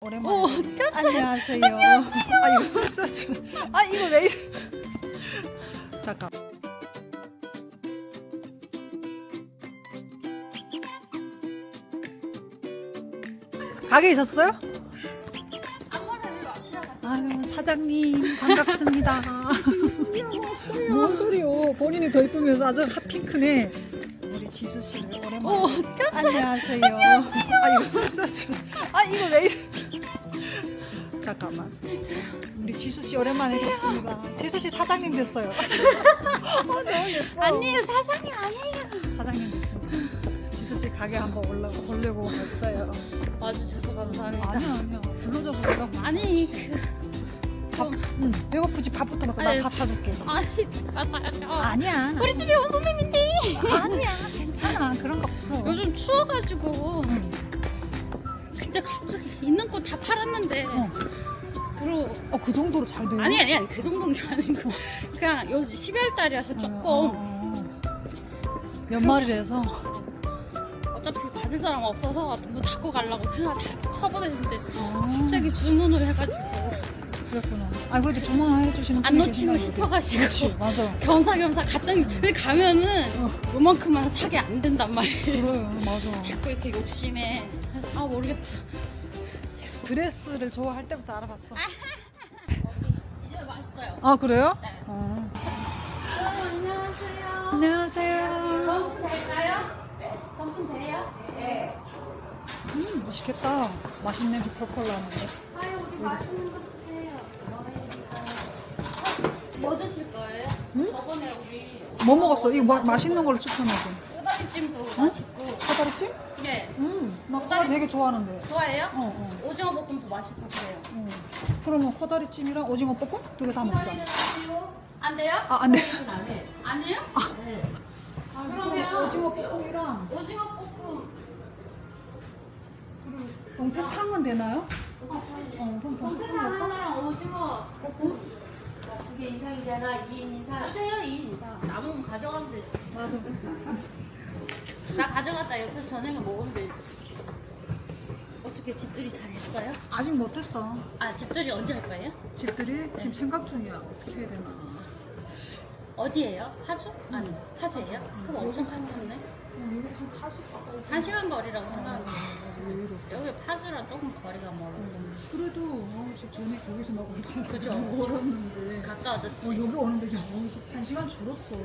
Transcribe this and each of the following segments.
오랜만에. 어, 안녕하세요. 아 이거 써줘. 아 이거 왜 이래? 잠깐. 가게 있었어요? 아유 사장님 반갑습니다. 뭔 소리요? 본인이 더 이쁘면서 아주 핫핑크네. 우리 지수 씨를 오랜만에. 어, 안녕하세요. 아 이거 써줘. 아 이거 왜 이래? 잠깐만. 우리 지수 씨 오랜만에 뵙습니다. 지수 씨 사장님 됐어요. 아. 아니에요 사장님 아니에요 사장님 됐습니다. 지수 씨 가게 한번 올라 보려고 왔어요. 와주셔서 감사합니다 아니야 아니야. 불러줘서 내가 아니 그 밥, 응, 배고프지 밥부터 먹어. 아니, 나밥 사줄게. 아니 맞아요 아니야. 우리 집에 온 손님인데 아니야. 괜찮아. 그런 거 없어. 요즘 추워가지고 응. 근데 갑자기 있는 거 다 팔았는데 어. 그리고 어, 그 정도로 잘 돼요? 아니 아니 아니 그 정도는 게 아니고 그냥 요즘 12월 달이라서 조금 어. 몇 마리래서 어차피 받을 사람 없어서 뭐 닫고 가려고 생각 다 쳐보냈는데 어, 갑자기 주문을 해가지고 그랬구나. 아 그래도 주문 해 주시는 안 분이 놓치고 보지. 싶어가지고. 그렇지, 맞아. 겸사겸사 갔더니 근데 가면은 어. 요만큼만 사게 안 된단 말이에요 그래, 맞아. 자꾸 이렇게 욕심에 아 모르겠다 드레스를 좋아할 때부터 알아봤어. 이제 맛있어요 아 그래요? 네. 어. 안녕하세요 안녕하세요. 점심 될까요? 점심 돼요? 음, 맛있겠다. 맛있네 비프콜라 하는데. 아유 우리 맛있는 거 드세요 뭐 드실 거예요? 응? 저번에 우리 뭐 먹었어? 이거 뭐, 맛있는 걸로 추천해줘. 꼬다리찜도 맛있고 코다리찜? 네 음, 나 코다리 되게 좋아하는데. 좋아해요? 어, 어. 오징어 볶음도 맛있고 그래요 어. 그러면 코다리찜이랑 오징어 볶음 두 개 다 먹자. 안 돼요? 아, 안 돼. 안 돼요? 아, 그러면 오징어 볶음이랑 오징어 볶음 동태탕은 되나요? 어, 동태탕. 동태탕 하나랑 오징어 볶음 두 개 이상이잖아. 2인 이상. 주세요 2인 이상 남으면 가져가면 되지 맞아. 나 가져갔다 옆에서 저녁에 먹으면 되지 어떻게 집들이 잘했어요? 아직 못했어. 아 집들이 언제 할 거예요? 집들이 지금 생각 중이야. 어떻게 해야 되나. 어디예요? 파주? 아니 파주예요? 그럼 엄청 가깝네 어, 여기 한 40. 가까워. 한 시간 거리라고 생각하면 여기 파주랑 조금 거리가 멀어서 그래도 어, 저 전에 거기서 먹으면 그죠? 멀었는데. 어, 가까워졌지 여기 오는데 한 시간 줄었어.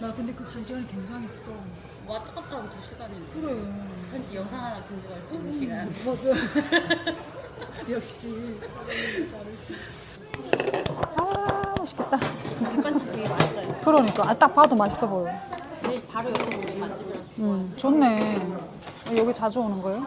나 근데 그 한 시간이 굉장했어. 왔다 갔다 하면 두 시간인데 그래. 한 영상 하나 공부할 수 있는 시간 맞아. 역시. 아 맛있겠다. 밑반찬 되게 맛있어요 그러니까 아, 딱 봐도 맛있어 보여. 여기 바로 옆에 우리 맛집이라서 음 좋네. 여기 자주 오는 거예요?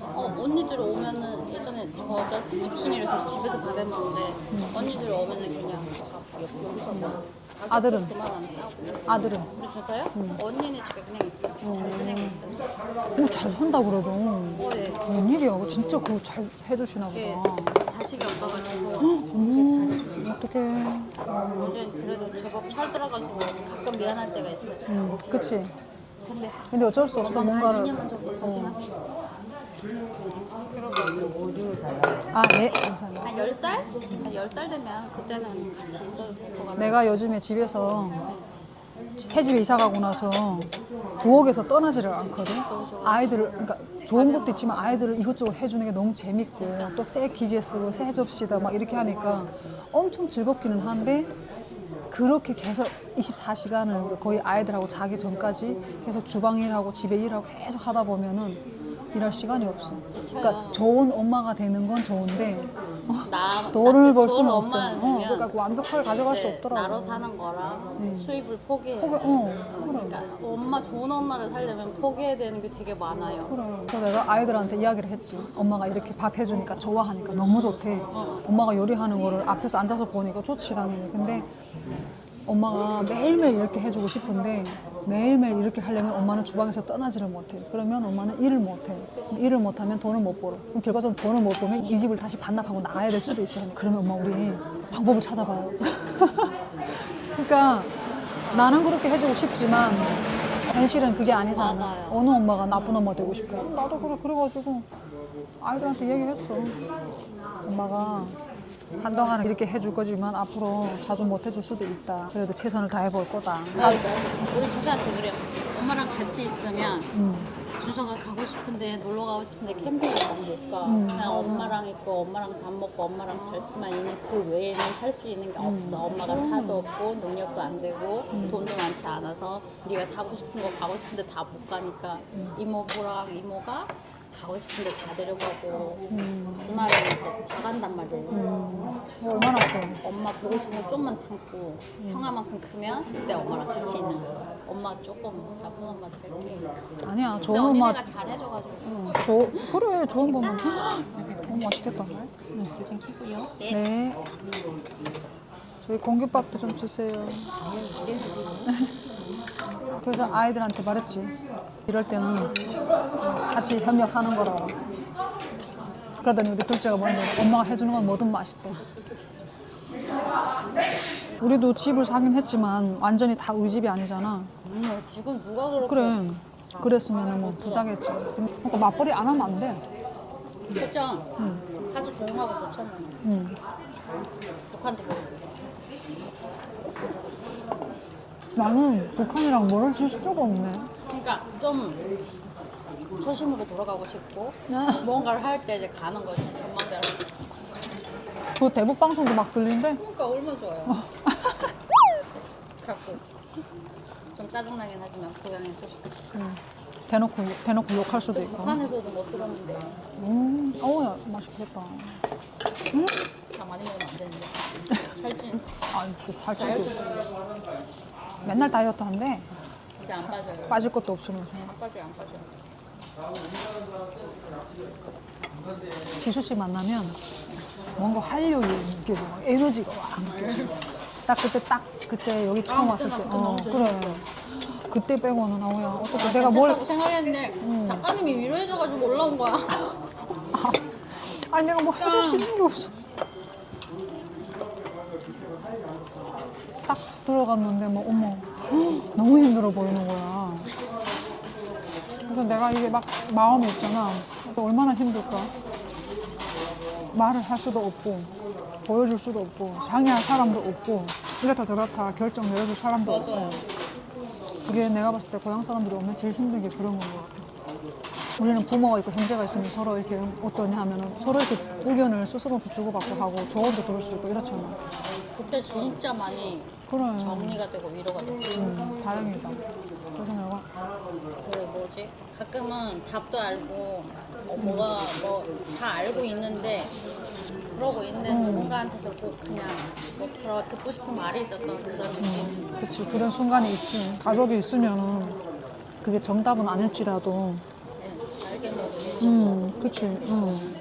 어, 언니들 오면은 예전에 저 어차피 집순이라서 집에서 밥해 먹는데 언니들 오면은 그냥 밥 여기- 여기서 뭐 가격도 아들은? 그만 안 싸고 아들은? 우리 주서요? 언니네 집에 그냥 있어요. 잘 지내고 있어요. 오 잘 산다 그래도. 어, 네. 웬일이야? 진짜 그거 잘 해주시나 이게 보다. 자식이 없어가지고 음, 어떡해. 요즘 그래도 제법 철들어가지고 가끔 미안할 때가 있어요. 음, 그치. 근데 근데 어쩔 수 없어. 엄마가 한 뭔가를. 2년만 정도 고생할게. 아, 네. 감사합니다. 한 10살? 한 10살 되면 그때는 같이 있어도 될 것 같아요. 내가 요즘에 집에서 새 집에 이사 가고 나서 부엌에서 떠나지를 않거든. 아이들을 그러니까 좋은 것도 있지만 아이들을 이것저것 해주는 게 너무 재밌고 또 새 기계 쓰고 새 접시다 막 이렇게 하니까 엄청 즐겁기는 한데 그렇게 계속 24시간을 거의 아이들하고 자기 전까지 계속 주방 일하고 집에 일하고 계속 하다 보면은 일할 시간이 없어. 그러니까 좋은 엄마가 되는 건 좋은데 나, 돈을 나벌 수는 없잖아. 어, 그러니까 완벽하게 가져갈 수 없더라고. 나로 사는 거랑 수입을 포기해. 포기- 어, 그러니까 엄마 좋은 엄마를 살려면 포기해야 되는 게 되게 많아요. 그래. 그래서 내가 아이들한테 이야기를 했지. 엄마가 이렇게 밥 해주니까 좋아하니까 너무 좋대. 엄마가 요리하는 거를 앞에서 앉아서 보니까 좋지 당연히. 근데 엄마가 매일매일 이렇게 해주고 싶은데 매일매일 이렇게 하려면 엄마는 주방에서 떠나지를 못해. 그러면 엄마는 일을 못해. 일을 못하면 돈을 못 벌어. 그럼 결과적으로 돈을 못 벌면 이 집을 다시 반납하고 나가야 될 수도 있어. 그러면 엄마 우리 방법을 찾아봐요. 그러니까 나는 그렇게 해주고 싶지만 현실은 그게 아니잖아. 맞아요. 어느 엄마가 나쁜 엄마 되고 싶어. 나도 그래 그래가지고 아이들한테 얘기했어. 엄마가 한동안은 이렇게 해줄 거지만 앞으로 자주 못 해줄 수도 있다. 그래도 최선을 다해볼 거다. 나 이거 우리 조사한테 그래. 엄마랑 같이 있으면 준서가 가고 싶은데 놀러 가고 싶은데 캠핑을 못 가. 그냥 엄마랑 있고 엄마랑 밥 먹고 엄마랑 잘 수만 있는 그 외에는 할 수 있는 게 없어. 엄마가 차도 없고 능력도 안 되고 돈도 많지 않아서 네가 사고 싶은 거 가고 싶은데 다 못 가니까 이모부랑 이모가 가고 싶은데 다 데려가고 주말에 이제 다 간단 말이에요. 얼마나 커. 엄마 보고 싶으면 좀만 참고 형아만큼 크면 그때 엄마랑 같이 있는 거야. 엄마 조금 나쁜 엄마 될게. 아니야, 근데 좋은 엄마. 언니네가 잘해줘가지고. 응, 조, 그래, 좋은 거만. 너무 맛있겠다. 불좀 켜고요. 네. 네. 저희 공깃밥도 좀 주세요. 그래서 아이들한테 말했지. 이럴 때는 같이 협력하는 거라고. 그러더니 우리 둘째가 뭔데 엄마가 해주는 건 뭐든 맛있대. 우리도 집을 사긴 했지만 완전히 다 우리 집이 아니잖아. 음, 지금 누가 그렇게 그래. 그랬으면 뭐 부자겠지. 그러니까 맞벌이 안 하면 안 돼. 그죠? 아주 조용하고 좋잖아요. 응. 북한도 뭐 나는 북한이랑 멀어질 수가 없네. 그러니까 좀 초심으로 돌아가고 싶고 아. 뭔가를 할 때 이제 가는 거지 전망대로. 그 대북 방송도 막 들리는데 그러니까 얼마나 좋아요. 갖고 좀 짜증나긴 하지만 고향의 소식. 대놓고 대놓고 욕할 수도 있고. 북한에서도 못 들었는데 음, 어우야 맛있겠다. 다 많이 먹으면 안 되는데 살찐 아이 그 살찌고 다이어트는 맨날 다이어트 한대. 이제 안 빠져요. 빠질 것도 없으면서. 안 빠져요, 안 빠져요. 지수 씨 만나면 뭔가 활력이 느껴져. 에너지가 와 느껴져. 딱 그때 딱 그때 여기 처음 아무 왔을 때나 때. 그때 어 너무 그래. 그때 빼고는 어우야 어떻게 내가 뭘 괜찮다고 생각했는데 작가님이 위로해줘가지고 올라온 거야. 아니 내가 뭐 해줄 수 있는 게 없어. 딱 들어갔는데 뭐 어머 헉, 너무 힘들어 보이는 거야. 그래서 내가 이게 막 마음이 있잖아. 그래서 얼마나 힘들까. 말을 할 수도 없고 보여줄 수도 없고 상의할 사람도 없고 이렇다 저렇다 결정 내려줄 사람도 없고 맞아요. 그게 내가 봤을 때 고향 사람들이 오면 제일 힘든 게 그런 건 것 같아. 우리는 부모가 있고 형제가 있으면 서로 이렇게 어떠냐 하면은 서로 이렇게 의견을 스스로 주고받고 하고 조언도 들을 수 있고 이렇잖아. 그때 진짜 많이 그래. 정리가 되고 위로가 됐어. 음, 다행이다. 그래서 내가 그 뭐지? 가끔은 답도 알고 어, 뭐가 뭐 다 알고 있는데 그러고 있는데 누군가한테서 꼭 그냥 뭐 그런 듣고 싶은 말이 있었던 그런 느낌. 그치 그런 순간이 있지. 가족이 있으면은 그게 정답은 아닐지라도 네, 알게 모르게 음, 그치. 음.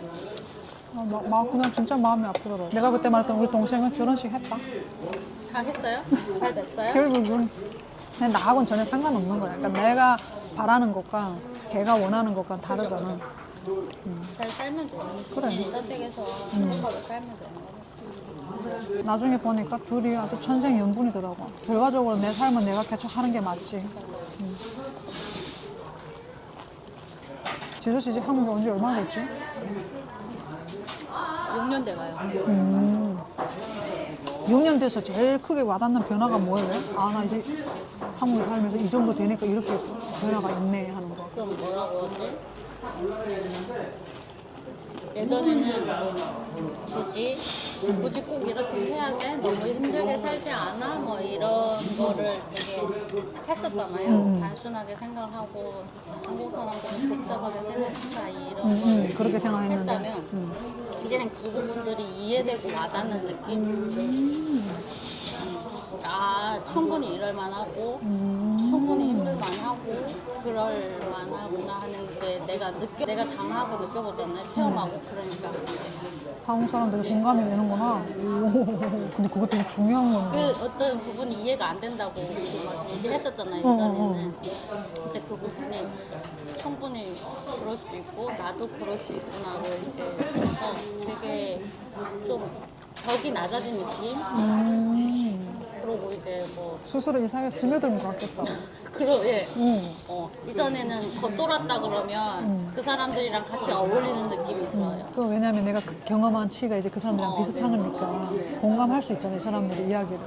아, 마, 마, 그냥 진짜 마음이 아프더라고. 내가 그때 말했던 우리 동생은 결혼식 했다. 다 했어요? 잘 됐어요? 결국은 그냥 나하고는 전혀 상관없는 거야. 그러니까 내가 바라는 것과 걔가 원하는 것과 다르잖아. 잘 살면 돼요. 그래. 이 선택해서 행복하게 살면 되는 거죠. 나중에 보니까 둘이 아주 천생연분이더라고. 결과적으로 내 삶은 내가 개척하는 게 맞지. 음. 지수 씨 지금 한국에 온 지 얼마나 됐지? 6년 돼가요. 6년 돼서 제일 크게 와닿는 변화가 뭐예요? 아, 나 이제 한국에 살면서 이 정도 되니까 이렇게 변화가 있네 하는 거. 그럼 뭐라고 하지? 예전에는 굳이 굳이 꼭 이렇게 해야 돼? 너무 힘들게 살지 않아? 뭐 이런 거를 되게 했었잖아요. 단순하게 생각하고 한국 사람들은 복잡하게 생각한다 이런 걸 음, 그렇게 생각했는데. 했다면 이제는 그 부분들이 이해되고 와닿는 느낌. 음. 아 충분히 이럴 만하고 충분히 힘들 만하고 그럴 만하구나 하는 게 내가 느껴 내가 당하고 느껴보잖아요 체험하고 그러니까 한국 사람들이 공감이 되는구나. 오, 근데 그거 되게 중요한 건데. 그 어떤 부분이 이해가 안 된다고 막 얘기했었잖아요 어, 예전에는 근데 그 부분이 충분히 그럴 수 있고 나도 그럴 수 있구나를 이제 그래서 되게 좀 벽이 낮아진 느낌 음, 그러고 이제 뭐 스스로 이 사회에 스며들면 것 같겠다. 그러 예. 응. 어, 이전에는 겉돌았다 그러면 그 사람들이랑 같이 어울리는 느낌이 들어요. 그 왜냐면 내가 그 경험한 치가 이제 그 사람들이랑 어, 비슷한 거니까 공감할 수 있잖아요. 이 사람들의 이야기를.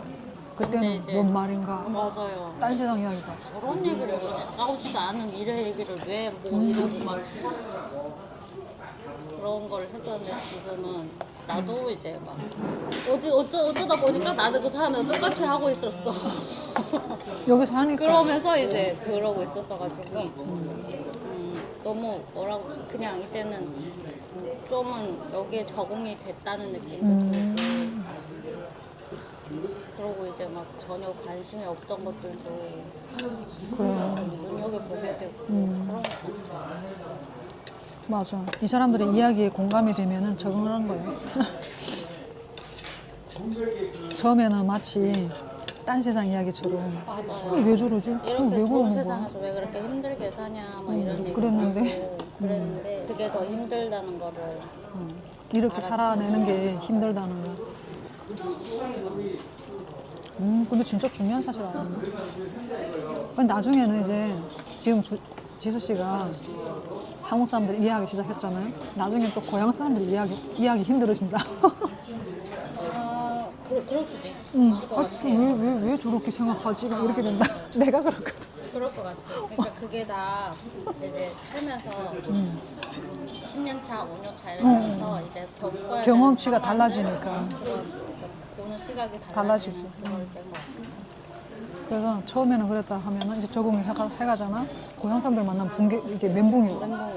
근데 그때는 이제- 뭔 말인가. 맞아요. 딴 세상 이야기가 없어. 저런 얘기를 나오지도 않은 미래 얘기를 왜 뭐 이러고 막 그런 걸 했었는데 지금은 나도 이제 막 어디 어쩌, 어쩌다 보니까 나도 그 사람들 똑같이 하고 있었어. 여기서 하니까 그러면서 이제 그러고 있었어가지고 음, 너무 뭐라고? 그냥 이제는 좀은 여기에 적응이 됐다는 느낌도 음. 들고 그러고 이제 막 전혀 관심이 없던 것들도 그래. 눈여겨 보게 되고 음. 그런 것 같아요. 맞아. 이 사람들의 이야기에 공감이 되면은 적응을 한 거예요. 처음에는 마치 딴 세상 이야기처럼 맞아요. 왜 저러지? 어, 이렇게 왜 좋은 그러는 거야? 세상에서 왜 그렇게 힘들게 사냐 뭐 이런 얘기 그랬는데. 그랬는데 그게 더 힘들다는 거를 이렇게 살아내는 게 힘들다는 거. 음, 근데 진짜 중요한 사실 알았네. 근데 나중에는 이제 지금 주- 지수 씨가 한국 사람들 이해하기 시작했잖아요. 나중에 또 고향 사람들 이해하기, 이해하기 힘들어진다. 아 그, 그럴 수도 있- 음, 있을 것 아, 같아. 왜, 왜, 왜 저렇게 생각하지? 막 이렇게 된다. 내가 그렇거든. 그럴 것 같아. 그러니까 그게 다 이제 살면서 10년 차, 5년 차 이러면서 이제 겪어야 경험치가 되는 달라지니까. 그런 그러니까 보는 시각이 달라지지. 그럴 것 같아. 그래서 처음에는 그랬다 하면은 이제 적응을 해가, 해가잖아. 고향 사람들 만나면 붕괴, 이게 멘붕이 와.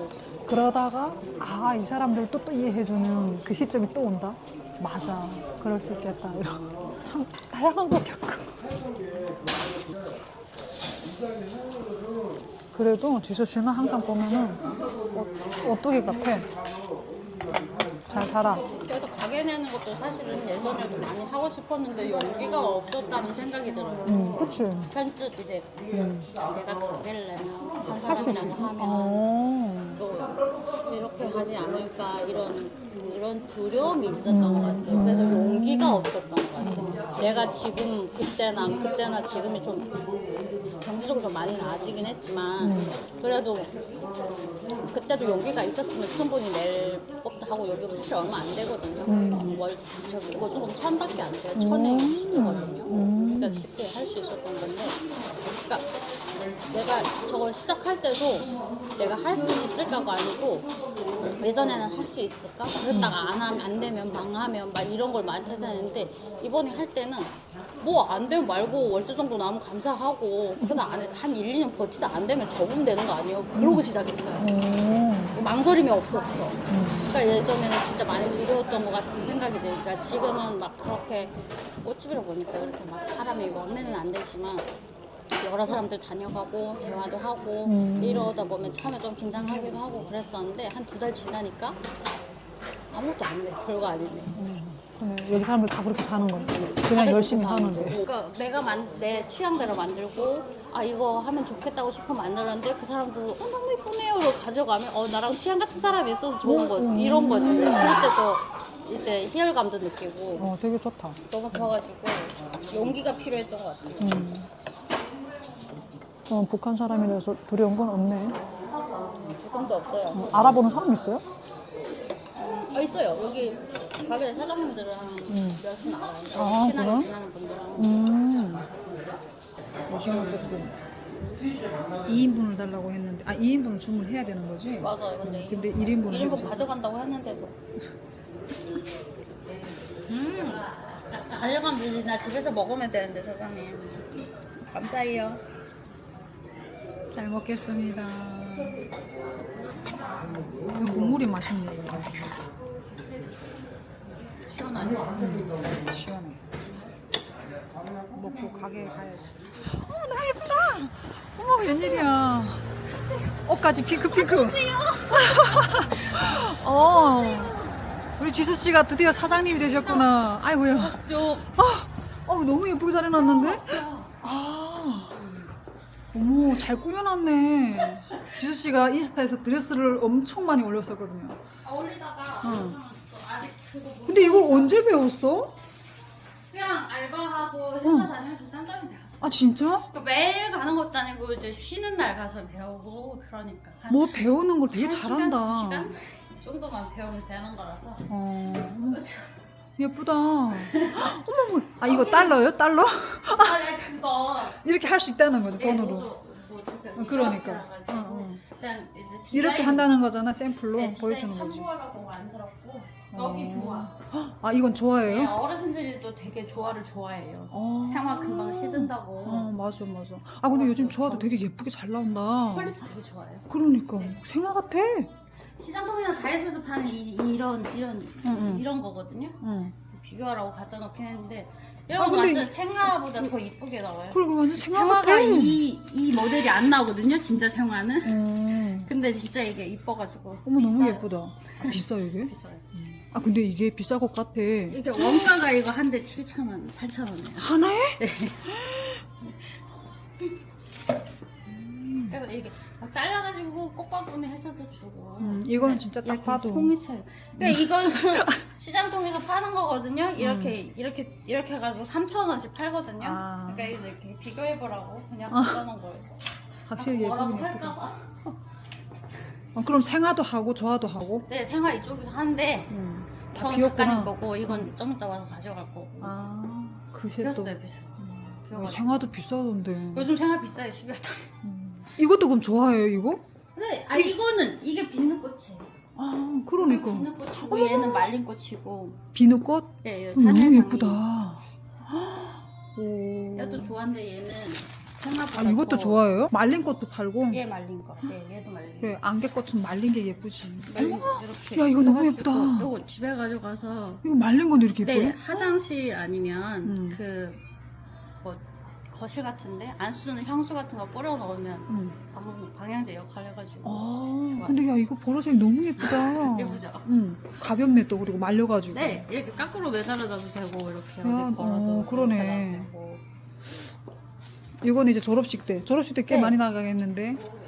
그러다가 아 이 사람들 또 또 이해해주는 그 시점이 또 온다. 맞아, 그럴 수 있겠다. 이런 참 다양한 거 겪고. 그래도 지수 씨는 항상 보면은 어, 오뚜기 같아. 잘 살아. 그래서 가게 내는 것도 사실은 예전에도 많이 하고 싶었는데 용기가 없었다는 생각이 들어요. 음, 그치. 편집 이제 내가 가게를 내면 한 할수 있어. 사람이랑 하면 어. 또 이렇게 하지 않을까 이런 이런 두려움이 있었던 것 같아요. 그래서 용기가 없었던 것 같아요. 내가 지금 그때나 그때나 지금이 좀 경제적으로 좀 많이 나아지긴 했지만 그래도 그때도 용기가 있었으면 충분히 낼 법도 하고 여기 사실 얼마 안 되거든요. 월 저기 보증금 천밖에 안 돼요. 천에 60이거든요. 그러니까 쉽게 할 수 있었던 건데, 그러니까 내가 저걸 시작할 때도 내가 할 수 있을까가 아니고 예전에는 할 수 있을까? 그랬다가 안 하면 안 되면 망하면 막 이런 걸 많이 해서했는데 이번에 할 때는 뭐 안 되면 말고 월세 정도 나오면 감사하고 그러나 안 해- 한 1, 2년 버티다 안 되면 적으면 되는 거 아니에요? 그러고 시작했어요. 오. 망설임이 없었어. 그러니까 예전에는 진짜 많이 두려웠던 것 같은 생각이 드니까 지금은 막 그렇게 꽃집이라 보니까 이렇게 막 사람이 왕래는 안 되지만 여러 사람들 다녀가고 대화도 하고 이러다 보면 처음에 좀 긴장하기도 하고 그랬었는데 한 두 달 지나니까 아무것도 안 돼. 별거 아니네. 근데 여기 사람들 다 그렇게 사는 거지. 그냥 열심히 하는데. 사는 거고. 그러니까 내가 만, 내 취향대로 만들고 아 이거 하면 좋겠다고 싶어 만들었는데 그 사람도 어 너무 이쁘네요로 가져가면 어 나랑 취향 같은 사람이 있어서 좋은 거지 이런 거지 그럴 때도 이제 희열감도 느끼고 어, 되게 좋다. 너무 좋아가지고 용기가 필요했던 것 같아요. 어, 북한 사람이라서 두려운 건 없네. 조금도 없어요. 어, 알아보는 사람 있어요? 아 있어요. 여기 가게 사장님들은 몇분 알아요. 아, 친하게 그래요? 지내는 분들은 음. 오징어 볶음. 2인분을 달라고 했는데, 아, 2인분을 주문해야 되는 거지? 맞아요. 근데 근데 1인분을 1인분 가져간다고 했는데도. 음, 가져간 분이 나 집에서 먹으면 되는데, 사장님. 감사해요. 잘 먹겠습니다. 이 국물이 맛있네. 이거. 시원하죠? 시원해. 먹고 가게에 가야지. 어, 너무 예쁘다. 어머, 웬일이야. 옷까지 핑크핑크. 어. 우리 지수 씨가 드디어 사장님이 되셨구나. 아이고야. 좀 아, 어, 너무 예쁘게 잘 해놨는데? 아, 어머, 잘 꾸며놨네. 지수 씨가 인스타에서 드레스를 엄청 많이 올렸었거든요. 올리다가 응. 아직 그거 못 근데 이걸 언제 배웠어? 그냥 알 알바하고 회사 다니면서 짬짬이 배웠어. 아 진짜? 그 매일 가는 것도 아니고 이제 쉬는 날 가서 배우고 그러니까 한, 뭐 배우는 걸 되게 한 잘한다. 시간, 정도만 배우면 되는 거라서. 어, 예쁘다. 어머, 아 이거 달러요? 달러? 아, 네, 그거 이렇게 할 수 있다는 거죠 네, 돈으로. 뭐, 뭐, 어, 그러니까. 이사업자라가지고 어, 어. 그냥 이제 이렇게 한다는 거잖아 샘플로 네, 보여주는 거지. 참고하라고 만들었고 여기 좋아. 아 이건 좋아해요? 네, 어르신들이 또 되게 조화를 좋아해요. 어. 생화 금방 시든다고. 어 맞아 맞아. 아 근데 요즘 조화도 되게 예쁘게 잘 나온다. 퀄리티 되게 좋아요. 그러니까 네. 생화 같아. 시장통이나 다이소에서 파는 이, 런 이런 응. 이런 거거든요. 응. 비교하라고 갖다 놓긴 했는데 이런 아, 건 근데 완전 생화보다 더 이쁘게 나와요. 그리고 완전 생화 생화가 같아. 이, 이 모델이 안 나오거든요. 진짜 생화는. 음. 근데 진짜 이게 이뻐가지고. 어머 너무 비싸요. 예쁘다. 아, 비싸 이게? 비싸요. 아 근데 이게 비쌀 것 같아. 이게 원가가 이거 한 대 7,000원, 8,000원이에요. 하나에? 그래서 이게 막 잘라가지고 꽃바구니 해서도 주고. 음, 이거는 진짜 딱 이렇게 봐도. 송이 차요. 그러니까 이거는 시장 통에서 파는 거거든요. 이렇게 이렇게 이렇게 해가지고 3,000원씩 팔거든요. 음. 아. 그러니까 이거 이렇게 비교해보라고 그냥 갖다 놓은 거예요. 확실히 뭐라고 예쁘긴 예쁘다. 할까봐. 어, 그럼 생화도 하고 조화도 하고. 네, 생화 이쪽에서 하는데 음. 다 저건 비었구나. 작가님 거고 이건 좀 이따 와서 가져갈 거고. 아 글쎄 또. 비었어요, 비었어요. 어, 비어가지고. 생화도 비싸던데. 요즘 생화 비싸요, 12월 달에. 음. 이것도 그럼 좋아해요 이거? 근데 아 이거는 이게 비누 꽃이에요. 아 그러니까 비누 꽃이고 얘는 말린 꽃이고. 비누꽃? 네, 어, 사냥 너무 예쁘다. 오. 얘도 좋아하는데 얘는 생화보다 아 이것도 더- 좋아해요? 말린 꽃도 팔고. 얘 말린 거. 네, 얘도 말린 거. 그래 안개꽃은 말린 게 예쁘지. 말린 어머, 이렇게. 야, 이거 너무 예쁘다. 요거 집에 가져가서 이거 말린 건데 이렇게 네, 예뻐요? 화장실 아니면 음. 그뭐 거실 같은데 안 쓰는 향수 같은 거 뿌려 넣으면 응. 방, 방향제 역할 해가지고 아 근데 야 이거 보라색 너무 예쁘다. 예쁘죠? 응. 가볍네 또 그리고 말려가지고. 네 이렇게 거꾸로 매달아도 되고 이렇게 야, 어디 걸어도 어, 그러네. 놔도 이거는 이제 졸업식 때. 졸업식 때 꽤 네. 많이 나가겠는데. 되고.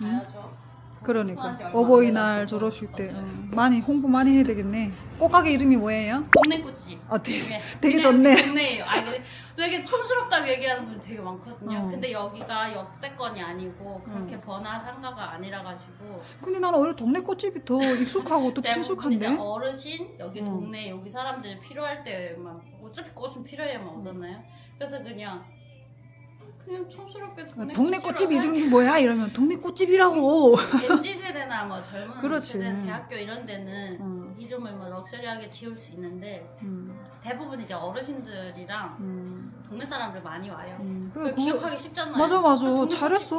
가야죠 그러니까 어버이날. 졸업식 때. 응. 많이 홍보 많이 해야 되겠네. 꽃가게 이름이 뭐예요? 동네 꽃집 아 되게, 네. 되게 좋네. 동네예요. 아니 근데 되게 촌스럽다고 얘기하는 분 되게 많거든요. 어. 근데 여기가 역세권이 아니고 그렇게 음. 번화 상가가 아니라 가지고 근데 나는 오히려 동네 꽃집이 더 익숙하고 또 대부분 친숙한데. 이제 어르신 여기 음. 동네 여기 사람들이 필요할 때만 어차피 꽃은 필요해야만 오잖아요. 그래서 그냥 그냥 촌스럽게 동네, 동네 꽃이라고 꽃집 할- 이름이 뭐야? 이러면 동네 꽃집이라고. MZ 세대나 뭐 젊은 그렇지. 세대 대학교 이런 데는 음. 이름을 뭐 럭셔리하게 지을 수 있는데 음, 대부분 이제 어르신들이랑 음, 동네 사람들 많이 와요. 음. 그 그거- 기억하기 쉽잖아요. 맞아 맞아 그 동네 잘했어.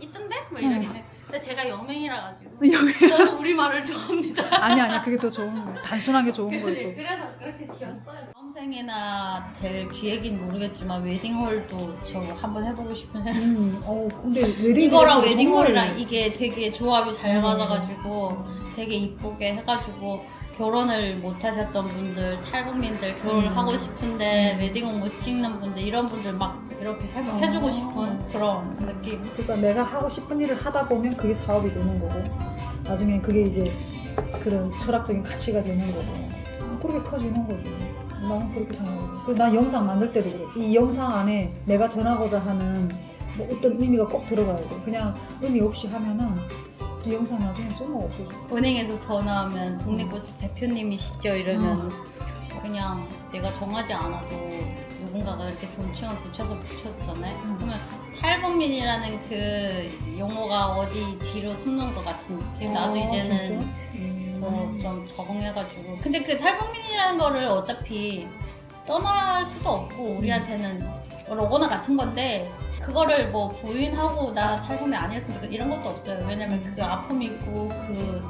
있던데? 뭐 이렇게. 근데 제가 영맹이라 가지고 여기 저는 우리 말을 좋아합니다. 아니 아니 그게 더 좋은 거야. 단순하게 좋은 네, 거예요. 또. 그래서 그렇게 지었어요. 수험생이나 될 기획인 모르겠지만 웨딩홀도 저 한번 해보고 싶은 생각. 음, 어 근데 웨딩 이거랑 웨딩홀이랑 이게 되게 조합이 잘 음. 맞아가지고 되게 이쁘게 해가지고 결혼을 못 하셨던 분들, 탈북민들 결혼을 음. 하고 싶은데 웨딩홀 못 찍는 분들 이런 분들 막 이렇게 해, 어. 해주고 싶은 그런 느낌. 그러니까 내가 하고 싶은 일을 하다 보면 그게 사업이 되는 거고 나중에 그게 이제 그런 철학적인 가치가 되는 거고 그렇게 커지는 거죠. 나는 그렇게 생각해. 그리고 난 영상 만들 때도 그래. 이 영상 안에 내가 전하고자 하는 뭐 어떤 의미가 꼭 들어가야 돼. 그냥 의미 없이 하면은 이 영상 나중에 쓸모가 없어져. 은행에서 전화하면 동네꽃집 대표님이시죠 이러면 음. 그냥 내가 정하지 않아도 누군가가 이렇게 존칭을 붙여서 붙였잖아요. 음. 그러면 탈북민이라는 그 용어가 어디 뒤로 숨는 것 같은 느낌. 나도 아, 이제는 진짜? 음. 뭐좀 적응해가지고. 근데 그 탈북민이라는 거를 어차피 떠날 수도 없고 우리한테는 로고나 같은 건데 그거를 뭐 부인하고 나 탈북민 아니었으면 좋겠다 이런 것도 없어요. 왜냐면 그 아픔이 있고 그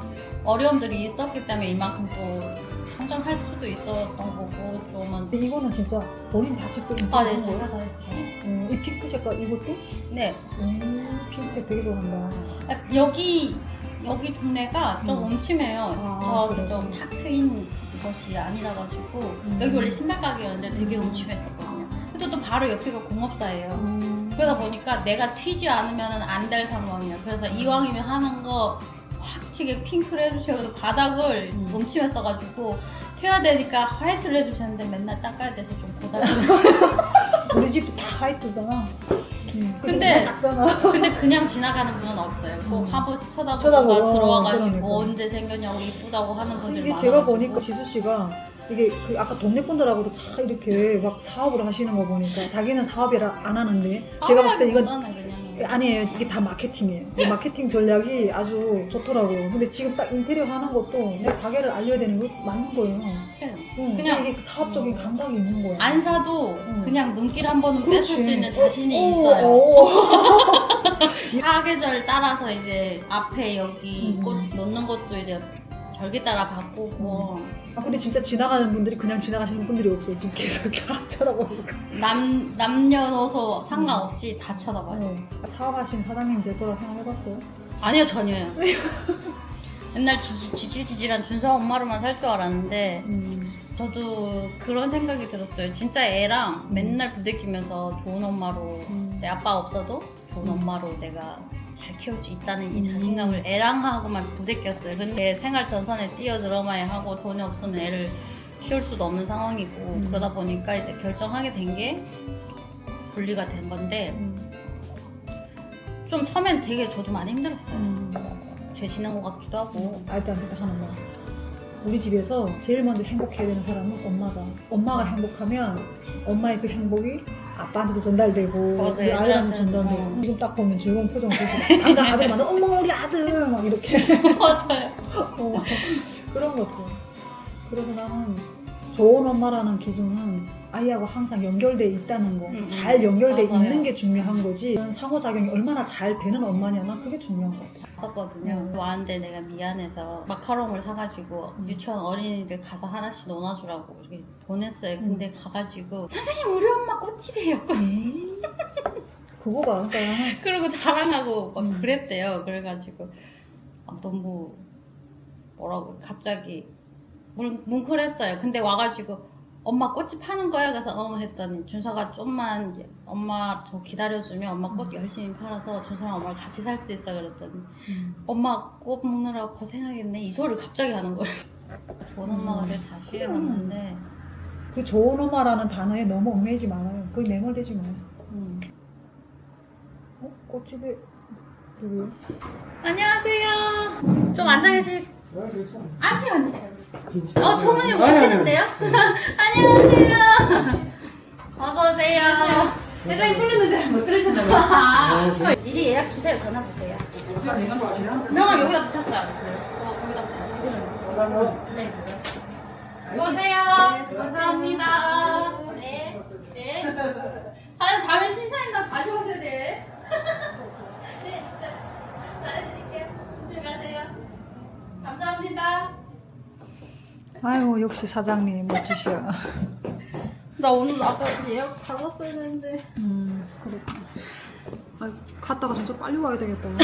어려움들이 있었기 때문에 이만큼 또 성장할 수도 있었던 거고 좀은 근데 이거는 진짜 본인 다 직접 아, 네? 제가 다 했어요. 음, 이 핑크 색깔 이것도? 네, 음, 핑크색 되게 좋아한다. 딱 여기 여기 동네가 좀 음. 음침해요. 아, 그래. 저좀 탁 트인 것이 아니라 가지고 음. 여기 원래 신발 가게였는데 되게 음침했었거든요. 근데 또 바로 옆이가 공업사예요. 음. 그러다 보니까 내가 튀지 않으면 안 될 상황이에요. 그래서 이왕이면 하는 거 확 튀게 핑크를 해주셔서 바닥을 음. 음침했어가지고 튀어야 되니까 화이트를 해주셨는데 맨날 닦아야 돼서 좀 고달려. 우리 집도 다 화이트잖아. 음, 근데- 작잖아. 근데 그냥 지나가는 분은 없어요. 꼭한 번씩 쳐다보다가 쳐다보고, 들어와가지고 그러니까. 언제 생겼냐고 이쁘다고 하는 분들이 이게 많아요. 제가 보니까 지수 씨가 이게 그 아까 동네 분들하고도 참 이렇게 막 사업을 하시는 거 보니까 자기는 사업을 안 하는데 제가 봤을 때 이건 그냥 아니에요. 이게 다 마케팅이에요. 이 마케팅 전략이 아주 좋더라고요. 근데 지금 딱 인테리어 하는 것도 내 가게를 알려야 되는 거 맞는 거예요. 응, 그냥- 이게 사업적인 감각이 있는 거야. 안 사도 음. 그냥 눈길 한 번은 그렇지. 뺏을 수 있는 자신이 어, 있어요. 어, 어. 사계절 따라서 이제 앞에 여기 음. 꽃 놓는 것도 이제 절기 따라 바꾸고 아, 근데 진짜 지나가는 분들이 그냥 지나가시는 분들이 없어요. 지금 계속 다 쳐다보니까. 남 남녀노소 상관없이 다 쳐다봐요. 네. 사업하시는 사장님 될 거라 생각해봤어요? 아니요 전혀요. 옛날 지- 지질지질한 준서 엄마로만 살 줄 알았는데 음. 저도 그런 생각이 들었어요. 진짜 애랑 맨날 부대끼면서 좋은 엄마로 음. 내 아빠 없어도 좋은 엄마로 내가 잘 키울 수 있다는 이 음. 자신감을 애랑 하고만 부대꼈어요. 근데 생활 전선에 뛰어 들어마야 하고 돈이 없으면 애를 키울 수도 없는 상황이고 음. 그러다 보니까 이제 결정하게 된 게 분리가 된 건데 음. 좀 처음엔 되게 저도 많이 힘들었어요. 음. 죄 지는 것 같기도 하고 알다 하는 말. 우리 집에서 제일 먼저 행복해야 되는 사람은 엄마가. 엄마가 행복하면 엄마의 그 행복이 아빠한테도 전달되고 맞아요. 우리 아이한테 애들한테는, 전달되고. 어. 지금 딱 보면 즐거운 표정 보시고. 당장 아들 만나 어머 우리 아들. 막 이렇게. 맞아요. 어, 그런 것도 그래서 나는 좋은 엄마라는 기준은 아이하고 항상 연결돼 있다는 거, 음, 잘 연결돼 맞아요. 있는 게 중요한 거지. 그런 상호작용이 얼마나 잘 되는 엄마냐, 난 그게 중요한 것 같아. 했었거든요. 음. 와한테 내가 미안해서 마카롱을 사가지고 음. 유치원 어린이들 가서 하나씩 논아주라고 이렇게 보냈어요. 음. 근데 가가지고 선생님 우리 엄마 꽃이래요. 그거 봐, 그러니까 그리고 자랑하고 막 음. 그랬대요. 그래가지고 아, 너무 뭐라고 갑자기 뭉- 뭉클했어요. 근데 와가지고 엄마 꽃집 파는 거야? 그래서 어 했더니 준서가 좀만 엄마 저 기다려주면 엄마 꽃 열심히 팔아서 준서랑 엄마랑 같이 살 수 있어 그랬더니 음. 엄마 꽃 먹느라고 고생하겠네 이 소리를 갑자기 하는 거예요. 좋은 엄마가 될 자신이 음. 없는데 그 좋은 엄마라는 단어에 너무 얽매이지 말아요. 거기 매몰되지 마요. 음. 어? 꽃집에 누구요? 안녕하세요. 좀 앉아 계실 앉으세요 앉으세요. 어, 조문이 아니, 아니, 아니. 오시는데요? 안녕하세요. 어서오세요. 대장님 부르는데 못 들으셨나봐요. 아, 미리 예약 주세요. 전화 주세요. 명함 여기다 붙였어요. 어, 여기다 붙였어요. 네. 오세요. 감사합니다. 네. 네. 다음에, 다음에 신사임당 가져오셔야 돼. 네, 진짜. 잘해드릴게요. 조심히 가세요. 감사합니다. 아이고, 역시 사장님 멋지셔. 나 오늘 아까 예약 잡았어야 되는데. 음, 그렇구나. 아, 갔다가 진짜 빨리 와야 되겠다. 응?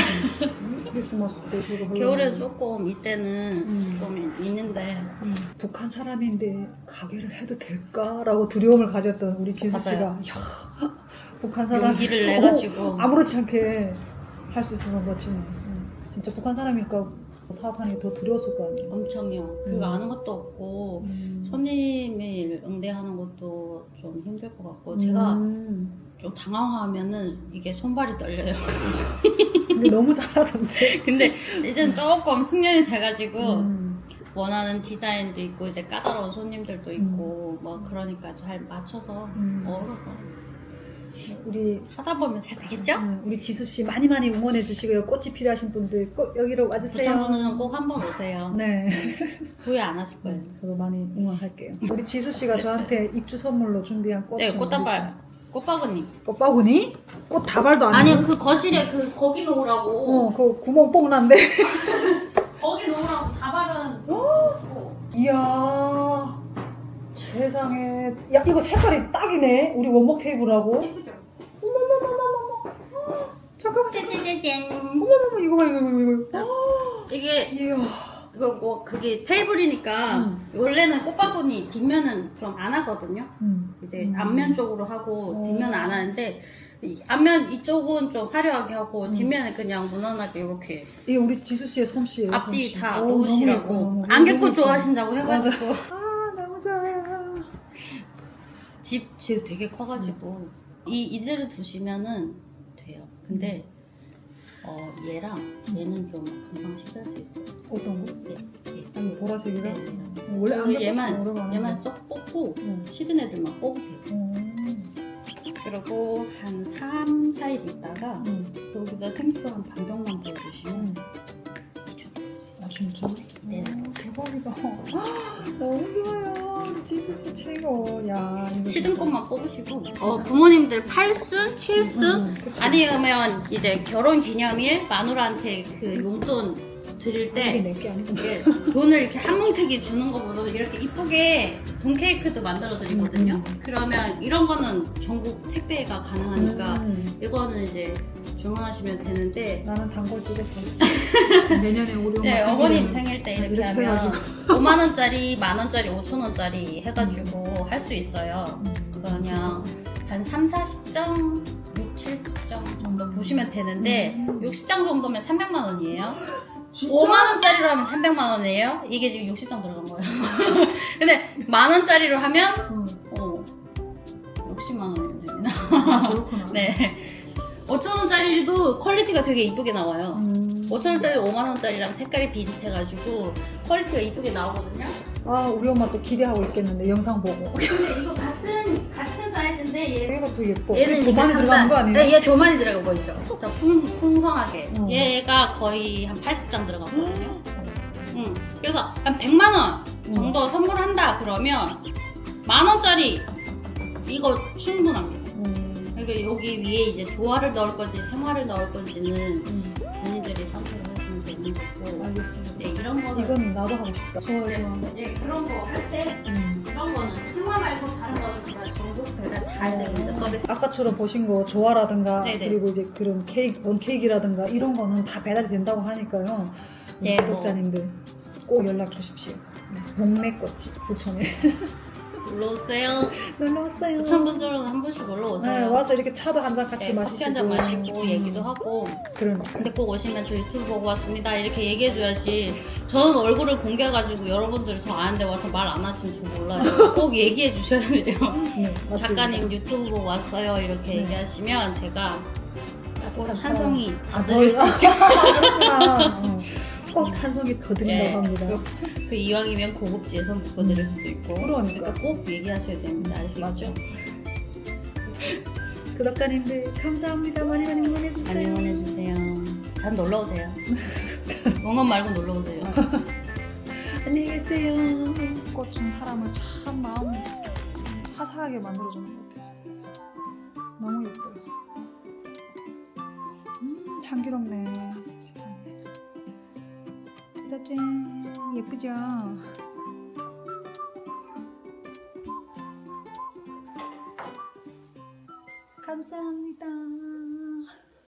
크리스마스 때 저거 하려면. 겨울에 조금 이때는 음. 좀 있는데 음, 북한 사람인데 가게를 해도 될까라고 두려움을 가졌던 우리 지수 씨가 맞아요. 야, 북한 사람 용기를 내가지고. 아무렇지 않게 할 수 있어서 그렇지만 음, 진짜 북한 사람이니까 게더 두려웠을 거 아니에요. 엄청요. 그리고 음. 아는 것도 없고 음. 손님이 응대하는 것도 좀 힘들 것 같고 제가 음. 좀 당황하면은 이게 손발이 떨려요. 근데 너무 잘하던데. 근데 이젠 조금 숙련이 돼가지고 음. 원하는 디자인도 있고 이제 까다로운 손님들도 있고 뭐 그러니까 잘 맞춰서 음. 어려서 우리 하다 보면 잘 되겠죠? 음, 우리 지수 씨 많이 많이 응원해 주시고요. 꽃이 필요하신 분들 꼭 여기로 와주세요. 부천분은 꼭 한 번 오세요. 네. 후회 안 하실 거예요. 저도 많이 응원할게요. 우리 지수 씨가 저한테 입주 선물로 준비한 꽃. 네, 좀 꽃다발. 꽃바구니. 꽃바구니? 꽃 다발도 아니고. 아니요, 그 거실에 그 거기 놓으라고. 어, 그 구멍 뽕 난데. 거기 놓으라고 다발은. 이야. 세상에. 야, 이거 색깔이 딱이네. 우리 원목 테이블하고. 예쁘죠? 어머머머머머머. 잠깐만, 잠깐만. 짠짠짠짠. 어머머머, 이거 봐, 이거 봐, 이거 봐. 이게 이야. 이거 뭐 그게 테이블이니까 음. 원래는 꽃바구니 뒷면은 그럼 안 하거든요. 음. 이제 음. 앞면 쪽으로 하고 오. 뒷면은 안 하는데 이 앞면 이쪽은 좀 화려하게 하고 음. 뒷면은 그냥 무난하게 이렇게 이게 우리 지수 씨의 솜씨예요. 앞뒤 솜씨. 다 오, 너무 예뻐, 놓으시라고 너무, 안개꽃 예뻐. 좋아하신다고 해가지고 아, 집, 집 되게 커가지고 이 이대로 두시면은 돼요. 근데 어 얘랑 얘는 좀 금방 식을 수 있어요. 어떤 거? 네, 네. 아니 보라색이랑 네, 네. 원래 안 그리고 얘만 오래가는 얘만 거. 쏙 뽑고 응. 식은 애들만 뽑으세요. 음. 그리고 한 3, 4일 있다가 음. 여기다 생수 한 반 병만 부어주시면 음. 아 진짜? 네. 오, 대박이다. 너무 좋아요. 지수씨 최고. 야 이거 시든. 것만 뽑으시고 어, 부모님들 8순, 7순 음, 그치. 아니면 이제 결혼 기념일 마누라한테 그 용돈 드릴 때. 이게 돈을 이렇게 한 뭉태기 주는 것보다도 이렇게 이쁘게 돈 케이크도 만들어 드리거든요. 그러면 이런 거는 전국 택배가 가능하니까 음. 이거는 이제 주문하시면 되는데 나는 단골 찌겠어. 내년에 엄마 네, 어머님 생일 때 이렇게 이렇게 하면 해가지고. 5만 원짜리, 만 원짜리, 5천 원짜리 해가지고 할 수 있어요. 음. 그냥 한 3, 40장, 6, 70장 정도 보시면 되는데 음. 60장 정도면 300만 원이에요. 진짜? 5만 원짜리로 하면 300만 원이에요. 이게 지금 60장 들어간 거예요. 근데 만 원짜리로 하면 음. 어, 60만 원이면 됩니다. 아, 그렇구나. 네. 5천 원짜리도 퀄리티가 되게 이쁘게 나와요. 음. 5천 원짜리, 5만 원짜리랑 색깔이 비슷해가지고 퀄리티가 이쁘게 나오거든요. 아 우리 엄마 또 기대하고 있겠는데 영상 보고. 근데 이거 같은 같은 사이즈인데 얘 얘가 더 예뻐. 얘는 더 많이 들어가는 거 아니에요? 네, 얘더 많이 들어간 거 있죠. 더 풍, 풍성하게. 음. 얘가 거의 한 80장 들어갔거든요. 음. 그래서 한 100만 원 정도 선물한다 그러면 만 원짜리 이거 충분합니다. 음. 그러니까 여기 위에 이제 조화를 넣을 건지 생화를 넣을 건지는 음. 본인들이 선택을 하시면 되는 거고. 알겠습니다. 네, 이런 거는 이건 나도 하고 싶다. 좋아 네. 네, 그런 거 할 때 음. 그런 거는 생화 말고 다른 거는 제가 전국 배달 다 해드립니다. 서비스. 아까처럼 보신 거 조화라든가 네네. 그리고 이제 그런 케이크, 본 케이크라든가 이런 거는 다 배달이 된다고 하니까요. 네, 구독자님들 꼭 연락 주십시오. 네. 동네 꽃집 부천에 놀러 오세요. 놀러 오세요. 부천 분들은 한 번씩 놀러 오세요. 네, 와서 이렇게 차도 한 잔 같이 네, 마시고 커피 한잔 마시고 음. 얘기도 하고 그러니까 근데 꼭 오시면 저 유튜브 보고 왔습니다 이렇게 얘기해줘야지 저는 얼굴을 공개해가지고 여러분들 저 아는데 와서 말 안 하시면 저 몰라요 꼭 얘기해 주셔야 돼요 네, 맞습니다. 작가님 유튜브 보고 왔어요 이렇게 네. 얘기하시면 제가 꼭한한 송이 아, 다 드릴 수 더- 있죠 그렇구나. 어. 꼭한 송이 더 드린다고 네. 합니다. 그, 그 이왕이면 고급지에서 묶어드릴 수도 있고 그러니까. 꼭 얘기하셔야 됩니다 아시겠죠? 구독자님들 감사합니다. 많이 많이 응원해주세요. 많이 응원해주세요 단 놀러 오세요 응원 말고 놀러 오세요 안녕히 계세요. 꽃은 사람을 참 마음 화사하게 만들어주는 것 같아요. 너무 예뻐요. 음, 향기롭네. 짜잔. 예쁘죠? 감사합니다.